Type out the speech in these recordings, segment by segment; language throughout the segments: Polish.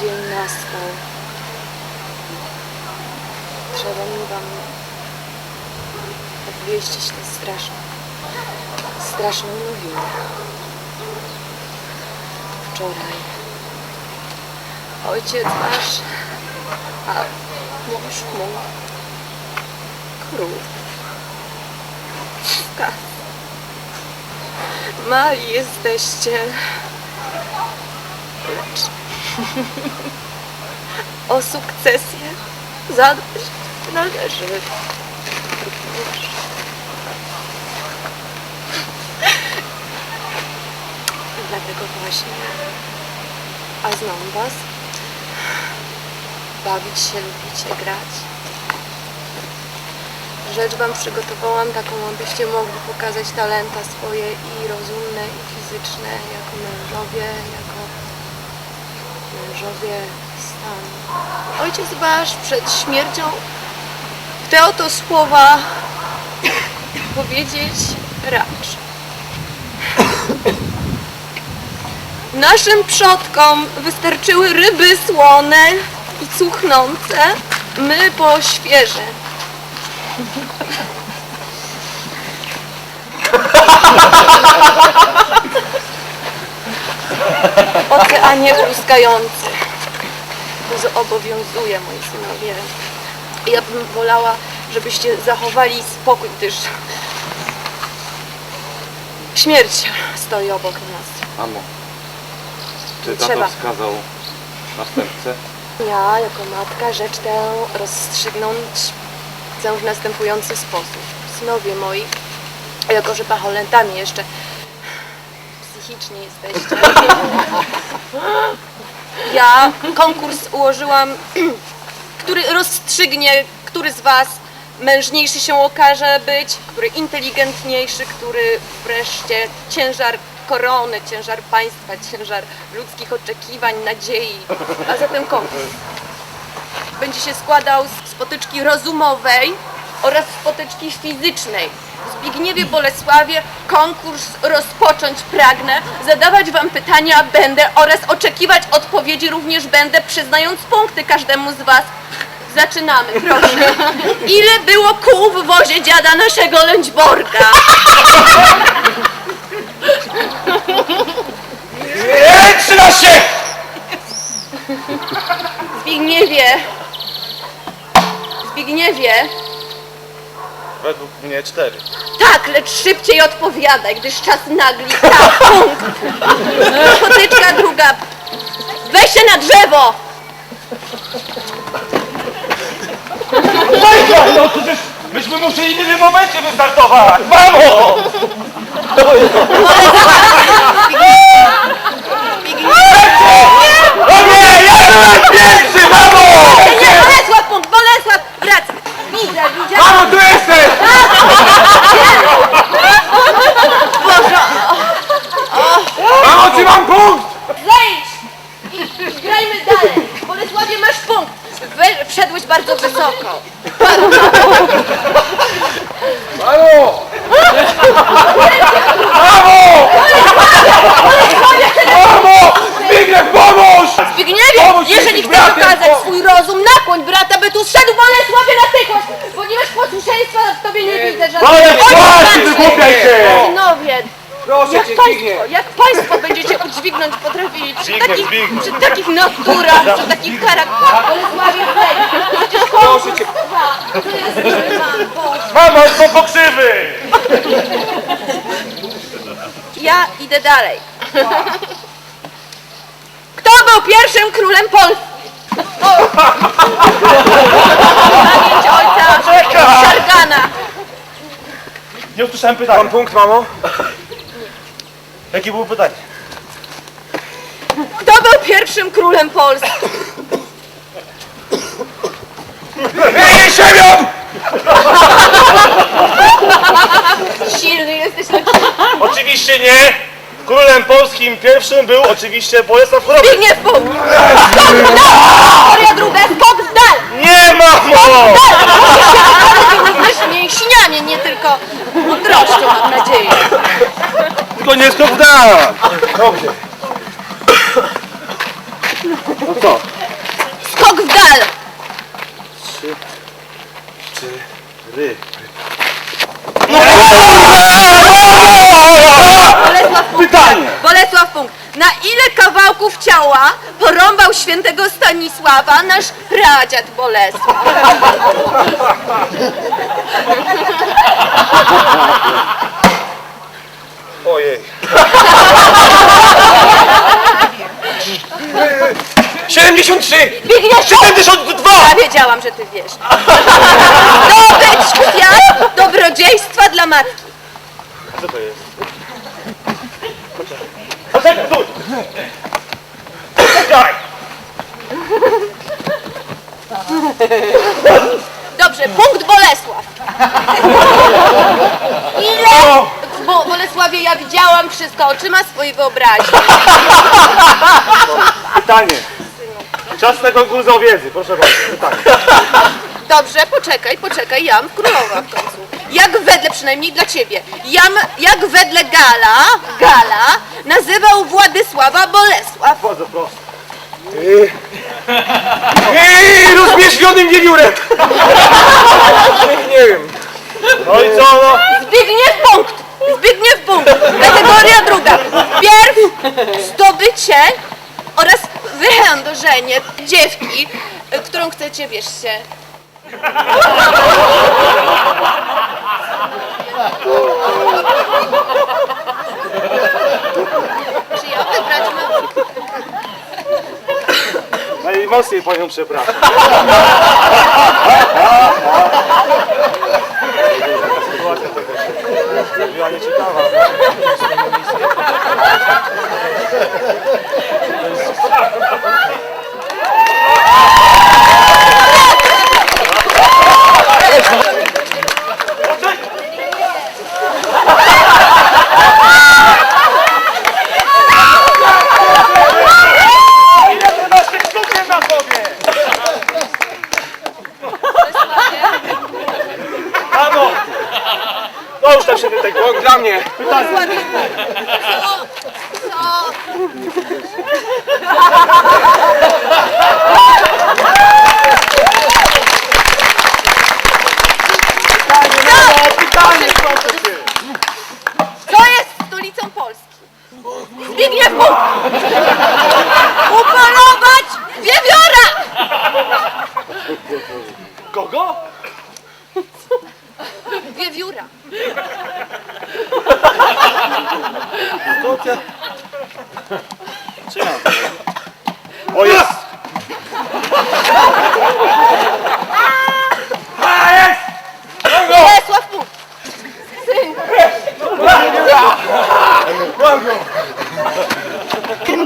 dzień nastał. Trzeba mi wam obwieścić tę straszną, straszną nowinę. Wczoraj ojciec wasz, a mąż mój, król. Mali jesteście, lecz o sukcesję zadbać należy. Dlatego właśnie, a znam was, bawić się lubicie, grać. Rzecz wam przygotowałam taką, abyście mogli pokazać talenta swoje i rozumne, i fizyczne, jako mężowie, jako mężowie stanu. Ojciec wasz przed śmiercią te oto słowa powiedzieć racz. Naszym przodkom wystarczyły ryby słone i cuchnące, my po świeże. Oceanie błyskający. To zobowiązuje, moi synowie. Ja bym wolała, żebyście zachowali spokój, gdyż śmierć stoi obok nas. Mamo, czy Trzeba. tato wskazał następcę? Ja, jako matka, rzecz tę rozstrzygnąć chcę w następujący sposób. Synowie moi, jako że pacholętami jeszcze psychicznie jesteście, ja konkurs ułożyłam, który rozstrzygnie, który z was mężniejszy się okaże być, który inteligentniejszy, który wreszcie ciężar korony, ciężar państwa, ciężar ludzkich oczekiwań, nadziei, a zatem konkurs będzie się składał z spotyczki rozumowej oraz spotyczki fizycznej. Zbigniewie Bolesławie konkurs rozpocząć pragnę, zadawać wam pytania będę oraz oczekiwać odpowiedzi również będę, przyznając punkty każdemu z was. Zaczynamy, proszę. Ile było kół w wozie dziada naszego Lęćborka? Nie, 13! Zbigniewie, Zbigniewie, Według mnie 4. Tak, lecz szybciej odpowiadaj, gdyż czas nagli. Tak, punkt. Potyczka druga. Weź się na drzewo! Majka, no to też myśmy musieli w innym momencie wystartować! Mamo! O nie, ja byłem pierwszy, mamo! Nie, Bolesław, punkt, Bolesław, wracaj. Widzę, widzę. Mamo, tu jesteś! Boże, Mamo, czy mam punkt? zejdź! I, I grajmy dalej. Bolesławie, masz punkt. We, wszedłeś bardzo wysoko. Mamo! Mamo! Mamo! Zbigniew, pomóż! Zbigniewie, Pomóż mi, jeżeli chcesz bracie, okazać po- swój rozum, nakłoń brata, by tu szedł Bolesławie natychmiast, ponieważ posłuszeństwa w tobie nie widzę żadnego. Ale Oj, właśnie, wygłupiaj się! Synowie, Proszę jak państwo, jak państwo będziecie udźwignąć potrafili przy takich, przy takich naturach, przy takich charakterach, Bolesławie, wejdź, przecież konkurs trwa, to jest Mamo, po pokrzywy! Ja idę dalej. Kto był pierwszym królem Polski? Pamięć ojca Szargana. Nie usłyszałem pytania. Mam punkt, mamo? Jakie było pytanie? Kto był pierwszym królem Polski? Ej, siemią! Silny jesteś lecz Oczywiście nie. Królem polskim pierwszym był oczywiście Bolesław Chorobry. Zbigniew Bóg. Skok w dal! Historia druga, skok w dal! Nie, mamo! Również mięśniami, nie tylko mądrością, mam nadzieję. Tylko nie skok w dal. Dobrze. No co? Kawałków ciała porąbał świętego Stanisława nasz pradziad Bolesław. Ojej. 73! Biegniesz 72! Ja wiedziałam, że ty wiesz. Zdobyć kwiat dobrodziejstwa dla matki. Co to jest? Poczekaj, stój! Dobrze, punkt Bolesław. Ile? Bo Bolesławie, ja widziałam wszystko oczyma swojej wyobraźni. Pytanie. Czas na konkurs o wiedzy, proszę bardzo. Pytanie. Dobrze, poczekaj, poczekaj, jam królowa w końcu. Jak wedle, przynajmniej dla ciebie, jam, jak wedle Gala, Gala nazywał Władysława Bolesław. Bardzo prosto. Yy. Yy, rozmierzchwionym wiewiórem! Nie wiem. No i co no? Zbigniew punkt! Zbigniew punkt! Kategoria druga. Pierw zdobycie oraz wychędożenie dziewki, którą chcecie, wiesz się. Czy ja wybrać mam? Najmocniej panią przepraszam. Sytuacja taka się zrobiła nieciekawa. Ile ty masz tych cukien na sobie? Mamo! No już tak się wytek. Błąd dla mnie. Pytanie. Co? Co? Pytanie, proszę cię. Co jest stolicą Polski? Zbigniew Bóg! Upolować wiewiora! Kogo? Wiewióra. O jest! A jest! Bolesław Bóg. Syn. Mam go!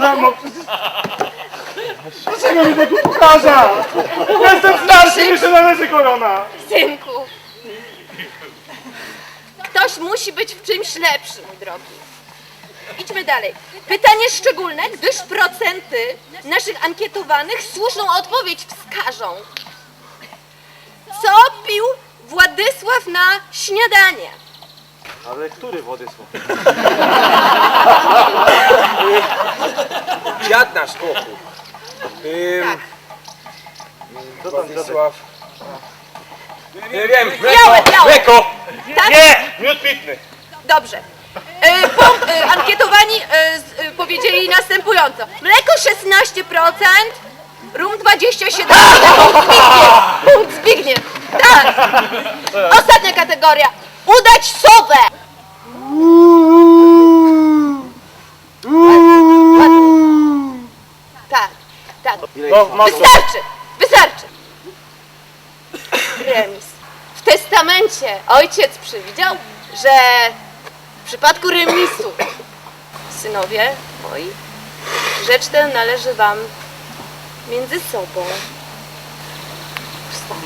Mamo, przecież... Dlaczego mi tego pokaża? Jestem należy korona. Synku. Ktoś musi być w czymś lepszy, mój drogi. Idźmy dalej. Pytanie szczególne, gdyż procenty naszych ankietowanych słuszną odpowiedź wskażą. Co pił Władysław na śniadanie? Ale który Władysław? Dziad nasz spokój. Ym, tam Władysław. Nie wiem, Białe, białe. mleko! Tak? Nie! Miód pitny. Dobrze. E, e, ankietowani e, z, e, powiedzieli następująco. Mleko 16%, rum 27%, punkt Zbigniew. Punkt Zbigniew. Tak. Ostatnia kategoria. Udać sobę. Tak, tak. No. Wystarczy, wystarczy remis. W testamencie ojciec przewidział, że w przypadku remisu, synowie moi, rzecz tę należy wam między sobą ustalić.